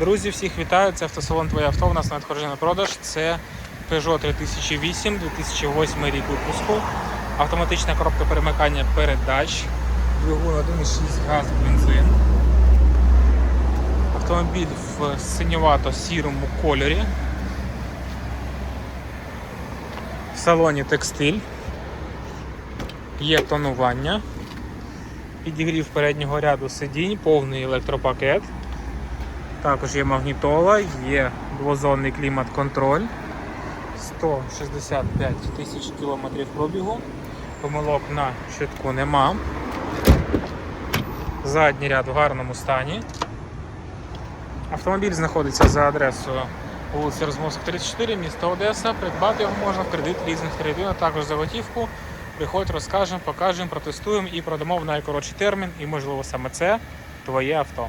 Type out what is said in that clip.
Друзі, всіх вітаю! Це автосалон Твоє авто. У нас на надходження на продаж. Це Peugeot 3008, 2008 рік випуску. Автоматична коробка перемикання передач. Двигун 1,6 газ бензин. Автомобіль в синьовато-сірому кольорі. В салоні текстиль. Є тонування. Підігрів переднього ряду сидінь, повний електропакет. Також є магнітола, є двозонний клімат-контроль. 165 тисяч кілометрів пробігу. Помилок на щитку нема. Задній ряд в гарному стані. Автомобіль знаходиться за адресою вулиця Розмовська, 34, місто Одеса. Придбати його можна в кредит лізинг кредит, а також за готівку. Приходь, розкажемо, покажемо, протестуємо і продамо в найкоротший термін. І можливо саме це твоє авто.